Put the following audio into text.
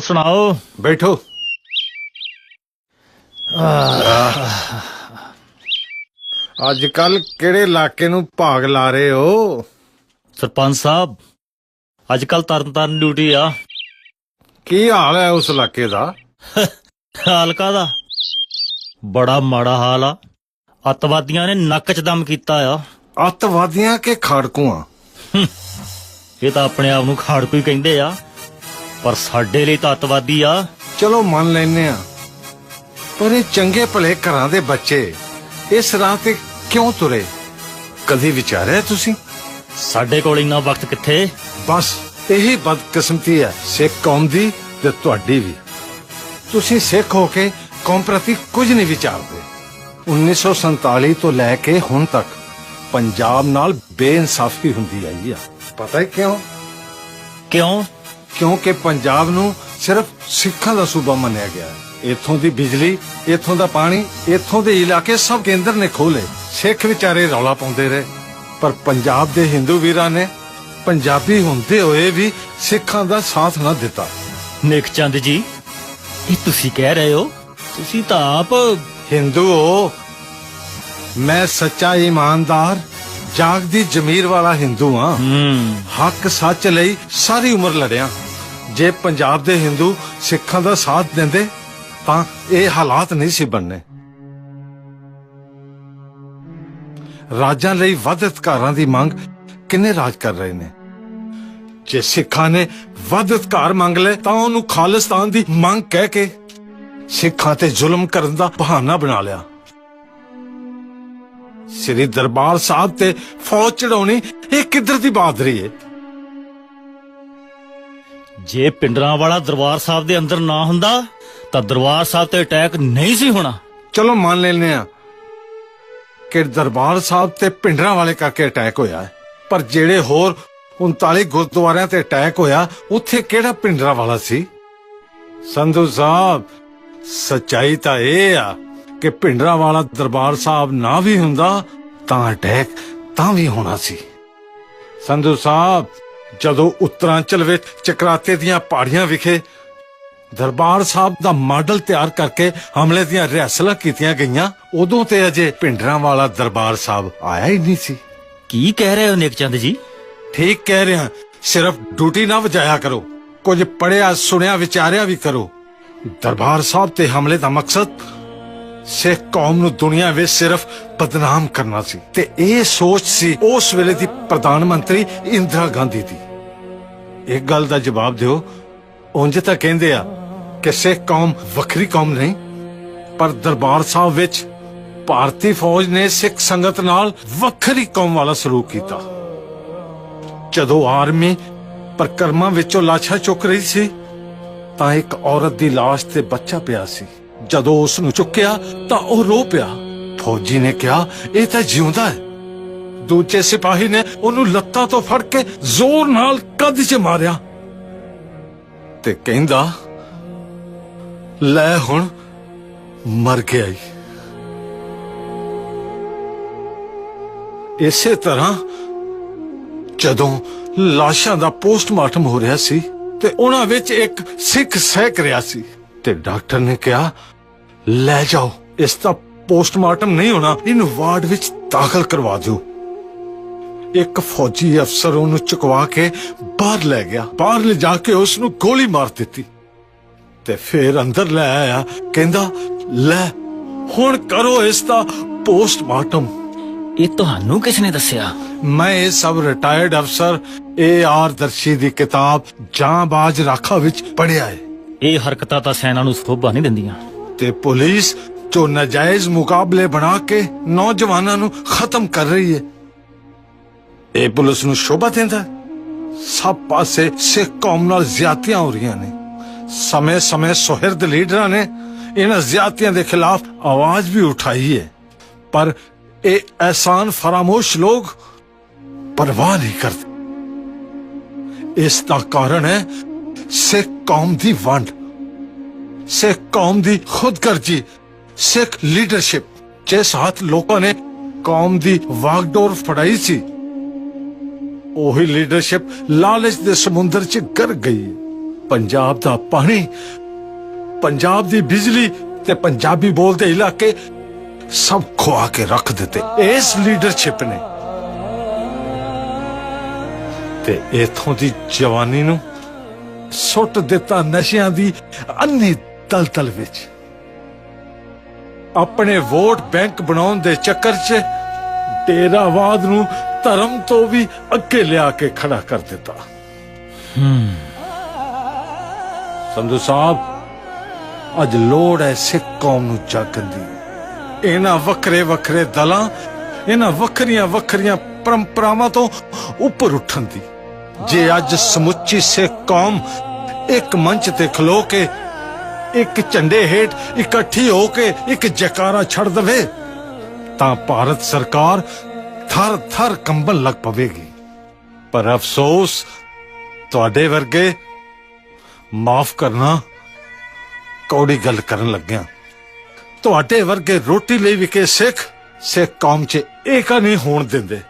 ਸੁਣਾਓ। ਬੈਠੋ। ਅੱਜ ਕੱਲ ਕਿਹੜੇ ਇਲਾਕੇ ਨੂੰ ਭਾਗ ਲਾ ਰਹੇ ਹੋ? ਸਰਪੰਚ ਸਾਹਿਬ ਅੱਜ ਕੱਲ ਤਰਨਤਾਰਨ ਡਿਊਟੀ ਆ। ਕੀ ਹਾਲ ਹੈ ਉਸ ਇਲਾਕੇ ਦਾ? ਹਾਲਕਾ ਦਾ ਬੜਾ ਮਾੜਾ ਹਾਲ ਆ। ਅੱਤਵਾਦੀਆਂ ਨੇ ਨੱਕ 'ਚ ਦਮ ਕੀਤਾ ਆ। ਅੱਤਵਾਦੀਆਂ ਕੇ ਖਾੜਕੂਆਂ? ਇਹ ਤਾਂ ਆਪਣੇ ਆਪ ਨੂੰ ਖਾੜਕੂ ਹੀ ਕਹਿੰਦੇ ਆ। ਪਰ ਸਾਡੇ ਲਈ ਤਾਂ ਅੱਤਵਾਦੀ ਆ। ਚਲੋ ਮੰਨ ਲੈਨੇ ਆ ਪਰ ਇਹ ਚੰਗੇ ਭਲੇ ਘਰਾਂ ਦੇ ਬੱਚੇ ਇਸ ਰਾਹ ਤੇ ਕਿਉਂ ਤੁਰੇ? ਕਦੀ ਵਿਚਾਰਿਆ ਤੁਸੀਂ? ਸਾਡੇ ਕੋਲ ਇੰਨਾ ਵਕਤ ਕਿੱਥੇ? ਬਸ ਇਹੀ ਬਦਕਿਸਮਤੀ ਹੈ ਸਿੱਖ ਕੌਮ ਦੀ ਤੇ ਤੁਹਾਡੀ ਵੀ। ਤੁਸੀਂ ਸਿੱਖ ਹੋ ਕੇ ਕੌਮ ਪ੍ਰਤੀ ਕੁਝ ਨਹੀਂ ਵਿਚਾਰਦੇ। 1947 ਤੋਂ ਲੈ ਕੇ ਹੁਣ ਤੱਕ ਪੰਜਾਬ ਨਾਲ ਬੇਇਨਸਾਫੀ ਹੁੰਦੀ ਆਈ ਆ। ਪਤਾ ਹੈ ਕਿਉਂ? ਕਿਉਂ? ਕਿਉਂਕਿ ਪੰਜਾਬ ਨੂੰ ਸਿਰਫ ਸਿੱਖਾਂ ਦਾ ਸੂਬਾ ਮੰਨਿਆ ਗਿਆ ਹੈ। ਇੱਥੋਂ ਦੀ ਬਿਜਲੀ ਇੱਥੋਂ ਦਾ ਪਾਣੀ ਇੱਥੋਂ ਦੇ ਇਲਾਕੇ ਸਭ ਕੇਂਦਰ ਨੇ ਖੋਲੇ ਸਿੱਖ ਵਿਚਾਰੇ ਰੌਲਾ ਪਾਉਂਦੇ ਰਹੇ। ਪਰ ਪੰਜਾਬ ਦੇ ਹਿੰਦੂ ਵੀਰਾਂ ਨੇ ਪੰਜਾਬੀ ਹੁੰਦੇ ਹੋਏ ਵੀ ਸਿੱਖਾਂ ਦਾ ਸਾਥ ਨਾ ਦਿੱਤਾ। ਨੇਕ ਚੰਦ ਜੀ ਇਹ ਤੁਸੀਂ ਕਹਿ ਰਹੇ ਹੋ? ਤੁਸੀਂ ਤਾਂ ਆਪ ਹਿੰਦੂ ਹੋ। ਮੈਂ ਸੱਚਾ ਇਮਾਨਦਾਰ ਜਾਗਦੀ ਜ਼ਮੀਰ ਵਾਲਾ ਹਿੰਦੂ ਹਾਂ। ਹੂੰ। ਹੱਕ ਸੱਚ ਲਈ ਸਾਰੀ ਉਮਰ ਲੜਿਆ। ਜੇ ਪੰਜਾਬ ਦੇ ਹਿੰਦੂ ਸਿੱਖਾਂ ਦਾ ਸਾਥ ਦਿੰਦੇ, ਤਾਂ ਇਹ ਹਾਲਾਤ ਨਹੀਂ ਸੀ ਬਣਨੇ। ਰਾਜਾਂ ਲਈ ਵੱਧ ਅਧਿਕਾਰਾਂ ਦੀ ਮੰਗ ਕਿੰਨੇ ਰਾਜ ਕਰ ਰਹੇ ਨੇ? ਜੇ ਸਿੱਖਾਂ ਨੇ ਵੱਧ ਅਧਿਕਾਰ ਮੰਗ ਲਏ, ਤਾਂ ਉਹਨੂੰ ਖਾਲਿਸਤਾਨ ਦੀ ਮੰਗ ਕਹਿ ਕੇ ਸਿੱਖਾਂ ਤੇ ਜ਼ੁਲਮ ਕਰਨ ਦਾ ਬਹਾਨਾ ਬਣਾ ਲਿਆ। ਸ੍ਰੀ ਦਰਬਾਰ ਸਾਹਿਬ ਤੇ ਫੌਜ ਚੜਾਉਣੀ ਇਹ ਕਿੱਧਰ ਦੀ ਬਹਾਦਰੀ ਹੈ ਜੇ ਪਿੰਡਰਾਂ ਵਾਲਾ ਦਰਬਾਰ ਸਾਹਿਬ ਦੇ ਅੰਦਰ ਨਾ ਹੁੰਦਾ, ਤਾਂ ਦਰਬਾਰ ਸਾਹਿਬ ਤੇ ਅਟੈਕ ਨਹੀਂ ਸੀ ਹੋਣਾ। ਚਲੋ ਮੰਨ ਲੈਨੇ ਆ ਕਿ ਦਰਬਾਰ ਸਾਹਿਬ ਤੇ ਪਿੰਡਰਾਂ ਵਾਲੇ ਕਰਕੇ ਅਟੈਕ ਹੋਇਆ ਪਰ ਜਿਹੜੇ ਹੋਰ 39 ਗੁਰਦੁਆਰਿਆਂ ਤੇ ਅਟੈਕ ਹੋਇਆ, ਉੱਥੇ ਕਿਹੜਾ ਪਿੰਡਰਾਂ ਵਾਲਾ ਸੀ? ਸੰਧੂ ਸਾਹਿਬ, ਸਚਾਈ ਤਾਂ ਇਹ ਆ ਕਿ ਪਿੰਡਰਾਂ ਵਾਲਾ ਦਰਬਾਰ ਸਾਹਿਬ ਨਾ ਵੀ ਹੁੰਦਾ, ਤਾਂ ਅਟੈਕ ਤਾਂ ਵੀ ਹੋਣਾ ਸੀ। ਸੰਧੂ ਸਾਹਿਬ ਜਦੋਂ ਉੱਤਰਾਂਚਲ ਵਿੱਚ ਚਕਰਾਤੇ ਦੀਆਂ ਪਹਾੜੀਆਂ ਵਿਖੇ ਦਰਬਾਰ ਸਾਹਿਬ ਦਾ ਮਾਡਲ ਤਿਆਰ ਕਰਕੇ ਹਮਲੇ ਦੀਆਂ ਰਿਹਰਸਲਾਂ ਕੀਤੀਆਂ ਗਈਆਂ ਉਦੋਂ ਤੇ ਅਜੇ ਪਿੰਡਰਾਂ ਵਾਲਾ ਦਰਬਾਰ ਸਾਹਿਬ ਆਇਆ ਹੀ ਨਹੀਂ ਸੀ। ਕੀ ਕਹਿ ਰਹੇ ਹੋ ਨੇਕ ਚੰਦ ਜੀ? ਠੀਕ ਕਹਿ ਰਿਹਾ ਸਿਰਫ ਡਿਊਟੀ ਨਾ ਵਜਾਇਆ ਕਰੋ ਕੁਝ ਪੜਿਆ ਸੁਣਿਆ ਵਿਚਾਰਿਆ ਵੀ ਕਰੋ। ਦਰਬਾਰ ਸਾਹਿਬ ਤੇ ਹਮਲੇ ਦਾ ਮਕਸਦ ਸਿੱਖ ਕੌਮ ਨੂੰ ਦੁਨੀਆ ਵਿੱਚ ਸਿਰਫ ਬਦਨਾਮ ਕਰਨਾ ਸੀ ਤੇ ਇਹ ਸੋਚ ਸੀ ਉਸ ਵੇਲੇ ਦੀ ਪ੍ਰਧਾਨ ਮੰਤਰੀ ਇੰਦਰਾ ਗਾਂਧੀ ਦੀ। ਇੱਕ ਗੱਲ ਦਾ ਜਵਾਬ ਦਿਓ। ਉਂਝ ਤਾਂ ਕਹਿੰਦੇ ਆ ਕਿ ਸਿੱਖ ਕੌਮ ਵੱਖਰੀ ਕੌਮ ਨਹੀਂ, ਪਰ ਦਰਬਾਰ ਸਾਹਿਬ ਵਿੱਚ ਭਾਰਤੀ ਫੌਜ ਨੇ ਸਿੱਖ ਸੰਗਤ ਨਾਲ ਵੱਖਰੀ ਕੌਮ ਵਾਲਾ ਸਲੂਕ ਕੀਤਾ। ਜਦੋਂ ਆਰਮੀ ਪ੍ਰਕਰਮਾਂ ਵਿੱਚੋਂ ਲਾਸ਼ਾਂ ਚੁੱਕ ਰਹੀ ਸੀ, ਤਾਂ ਇੱਕ ਔਰਤ ਦੀ ਲਾਸ਼ ਤੇ ਬੱਚਾ ਪਿਆ ਸੀ। ਜਦੋਂ ਉਸ ਨੂੰ ਚੁੱਕਿਆ ਤਾਂ ਉਹ ਰੋ ਪਿਆ। ਫੌਜੀ ਨੇ ਕਿਹਾ, ਇਹ ਤਾਂ ਜਿਉਂਦਾ ਹੈ। ਦੂਜੇ ਸਿਪਾਹੀ ਨੇ ਉਹਨੂੰ ਲੱਤਾਂ ਤੋਂ ਫੜ ਕੇ ਜ਼ੋਰ ਨਾਲ ਕੱਦ 'ਚ ਮਾਰਿਆ ਤੇ ਕਹਿੰਦਾ, ਲੈ ਹੁਣ ਮਰ ਗਿਆ ਈ ਇਸੇ ਤਰ੍ਹਾਂ ਜਦੋਂ ਲਾਸ਼ਾਂ ਦਾ ਪੋਸਟਮਾਰਟਮ ਹੋ ਰਿਹਾ ਸੀ ਤੇ ਉਹਨਾਂ ਵਿੱਚ ਇੱਕ ਸਿੱਖ ਸਹਿਕ ਰਿਹਾ ਸੀ ਤੇ ਡਾਕਟਰ ਨੇ ਕਿਹਾ ਲੈ ਜਾਓ। ਇਸ ਦਾ ਪੋਸਟਮਾਰਟਮ ਨਹੀਂ ਹੋਣਾ ਇਹਨੂੰ ਵਾਰਡ ਵਿੱਚ ਦਾਖਲ ਕਰਵਾ ਦਿਓ। ਇੱਕ ਫੌਜੀ ਅਫਸਰ ਉਹਨੂੰ ਚੁਕਵਾ ਕੇ ਬਾਹਰ ਲੈ ਗਿਆ। ਬਾਹਰ ਲੈ ਜਾ ਕੇ ਉਸ ਨੂੰ ਗੋਲੀ ਮਾਰ ਦਿੱਤੀ। ਤੇ ਫਿਰ ਅੰਦਰ ਲੈ ਆਇਆ ਕਹਿੰਦਾ ਲੈ ਹੁਣ ਕਰੋ ਇਸ ਦਾ ਪੋਸਟਮਾਰਟਮ। ਇਹ ਤੁਹਾਨੂੰ ਕਿਸ ਨੇ ਦੱਸਿਆ? ਮੈਂ ਇਹ ਸਭ ਰਿਟਾਇਰਡ ਅਫਸਰ ਏ ਆਰ ਦਰਸ਼ੀ ਦੀ ਕਿਤਾਬ ਜਾਂਬਾਜ਼ ਰਾਖਾ ਵਿੱਚ ਪੜ੍ਹਿਆ ਹੈ। ਇਹ ਹਰਕਤਾਂ ਤਾਂ ਸੈਨਾ ਨੂੰ ਸੋਭਾ ਨਹੀਂ ਦਿੰਦੀਆਂ। ਤੇ ਪੁਲਿਸ ਜੋ ਨਜਾਇਜ਼ ਮੁਕਾਬਲੇ ਬਣਾ ਕੇ ਨੌਜਵਾਨਾਂ ਨੂੰ ਖਤਮ ਕਰ ਰਹੀ ਹੈ। ਇਹ ਪੁਲਿਸ ਨੂੰ ਸ਼ੋਭਾ ਦਿੰਦਾ ਸਭ ਪਾਸੇ ਸਿੱਖ ਕੌਮ ਨਾਲ ਜਿਆਤੀਆਂ ਹੋ ਰਹੀਆਂ ਨੇ। ਸਮੇਂ-ਸਮੇਂ ਸੁਹਿਰਦ ਲੀਡਰਾਂ ਨੇ ਇਹਨਾਂ ਜਿਆਤੀਆਂ ਦੇ ਖਿਲਾਫ ਆਵਾਜ਼ ਵੀ ਉਠਾਈ ਹੈ। ਪਰ ਇਹ ਐਸਾਨ ਫਰਾਮੋਸ਼ ਲੋਕ ਪਰਵਾਹ ਨਹੀਂ ਕਰਦੇ। ਇਸ ਦਾ ਕਾਰਨ ਹੈ ਸਿੱਖ ਕੌਮ ਦੀ ਵੰਡ। ਸਿੱਖ ਕੌਮ ਦੀ ਖੁਦਗਰਜੀ, ਸਿੱਖ ਲੀਡਰਸ਼ਿਪ ਜਿਸ ਹੱਥ ਲੋਕਾਂ ਨੇ ਕੌਮ ਦੀ ਵਾਗਡੋਰ ਫੜਾਈ ਸੀ, ਉਹੀ ਲੀਡਰਸ਼ਿਪ ਲਾਲਚ ਦੇ ਸਮੁੰਦਰ 'ਚ ਗਰ ਗਈ। ਪੰਜਾਬ ਦਾ ਪਾਣੀ, ਪੰਜਾਬ ਦੀ ਬਿਜਲੀ ਤੇ ਪੰਜਾਬੀ ਬੋਲਦੇ ਇਲਾਕੇ ਸਭ ਖਵਾ ਕੇ ਰੱਖ ਦਿੱਤੇ। ਇਸ ਲੀਡਰਸ਼ਿਪ ਨੇ। ਤੇ ਇਥੋਂ ਦੀ ਜਵਾਨੀ ਨੂੰ ਸੁੱਟ ਦਿੱਤਾ ਨਸ਼ਿਆਂ ਦੀ ਅੰਨੀ ਦਲਦਲ ਵਿੱਚ। ਆਪਣੇ ਵੋਟ ਬੈਂਕ ਬਣਾਉਣ ਦੇ ਚੱਕਰ 'ਚ ਡੇਰਾਵਾਦ ਨੂੰ ਧਰਮ ਤੋਂ ਵੀ ਅੱਗੇ ਲਿਆ ਕੇ ਖੜਾ ਕਰ ਦਿੱਤਾ। ਸੰਧੂ ਸਾਹਿਬ ਅੱਜ ਲੋੜ ਹੈ ਸਿੱਖ ਕੌਮ ਨੂੰ ਜਾਗਣ ਦੀ। ਇਹਨਾਂ ਵੱਖਰੇ ਵੱਖਰੇ ਦਲਾਂ ਇਹਨਾਂ ਵੱਖਰੀਆਂ ਵੱਖਰੀਆਂ ਪਰੰਪਰਾਵਾਂ ਤੋਂ ਉੱਪਰ ਉੱਠਣ ਦੀ। ਜੇ ਅੱਜ ਸਮੁੱਚੀ ਸਿੱਖ ਕੌਮ ਇੱਕ ਮੰਚ ਤੇ ਖਲੋ ਕੇ ਇੱਕ ਝੰਡੇ ਹੇਠ ਇਕੱਠੀ ਹੋ ਕੇ ਇੱਕ ਜੈਕਾਰਾ ਛੱਡ ਦਵੇ, ਤਾਂ ਭਾਰਤ ਸਰਕਾਰ ਥਰ ਥਰ ਕੰਬਲ ਲੱਗ ਪਵੇਗੀ। ਪਰ ਅਫਸੋਸ, ਤੁਹਾਡੇ ਵਰਗੇ ਮਾਫ ਕਰਨਾ ਕੌੜੀ ਗੱਲ ਕਰਨ ਲੱਗਿਆ। ਤੁਹਾਡੇ ਵਰਗੇ ਰੋਟੀ ਲਈ ਵਿਕੇ ਸਿੱਖ ਸਿੱਖ ਕੌਮ 'ਚ ਏਕਾ ਨਹੀਂ ਹੋਣ ਦਿੰਦੇ।